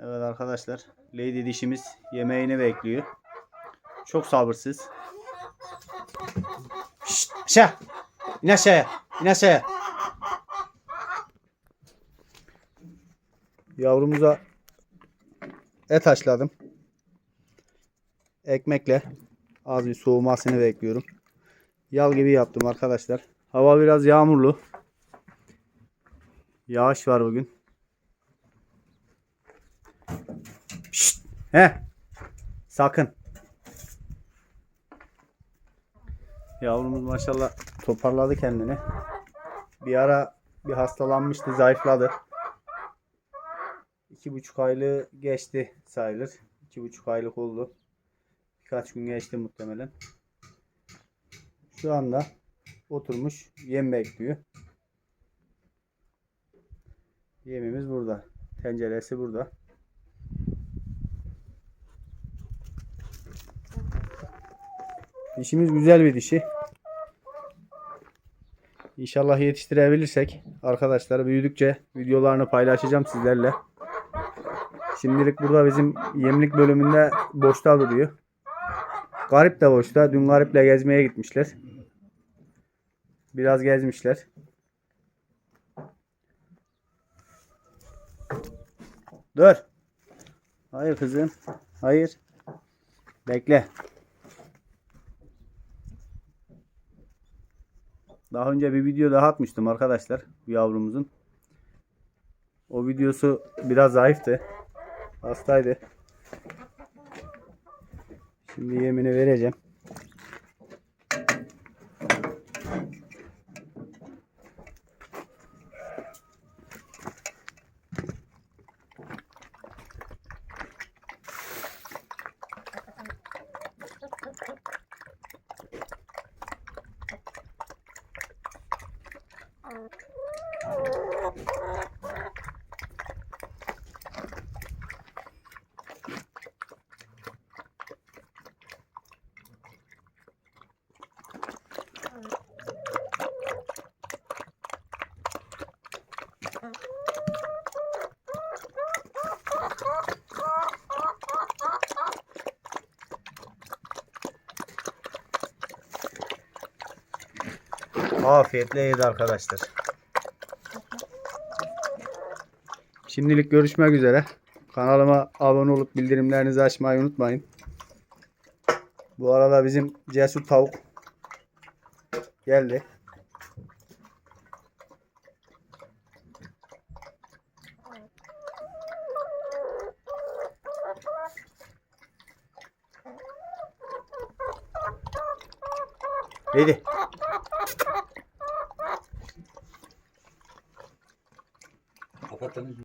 Evet arkadaşlar. Lady dişimiz yemeğini bekliyor. Çok sabırsız. Şşt, aşağı. İn aşağıya. İn aşağıya. Yavrumuza et haşladım. Ekmekle az bir soğumasını bekliyorum. Yal gibi yaptım arkadaşlar. Hava biraz yağmurlu. Yağış var bugün. Şşt, he. Sakın. Yavrumuz maşallah toparladı kendini. Bir ara bir hastalanmıştı, zayıfladı. İki buçuk aylığı geçti sayılır. İki buçuk aylık oldu. Birkaç gün geçti muhtemelen. Şu anda oturmuş yem bekliyor. Yemimiz burada. Tenceresi burada. Dişimiz güzel bir dişi. İnşallah yetiştirebilirsek arkadaşlar büyüdükçe videolarını paylaşacağım sizlerle. Şimdilik burada bizim yemlik bölümünde boşta duruyor. Garip de boşta. Dün Garip'le gezmeye gitmişler. Biraz gezmişler. Dur. Hayır kızım. Hayır. Bekle. Daha önce bir video daha atmıştım arkadaşlar bu yavrumuzun. O videosu biraz zayıftı. Hastaydı. Şimdi yemini vereceğim. Thank you. Afiyetle yedi arkadaşlar. Şimdilik görüşmek üzere. Kanalıma abone olup bildirimlerinizi açmayı unutmayın. Bu arada bizim cesur tavuk geldi. Lady. Zaten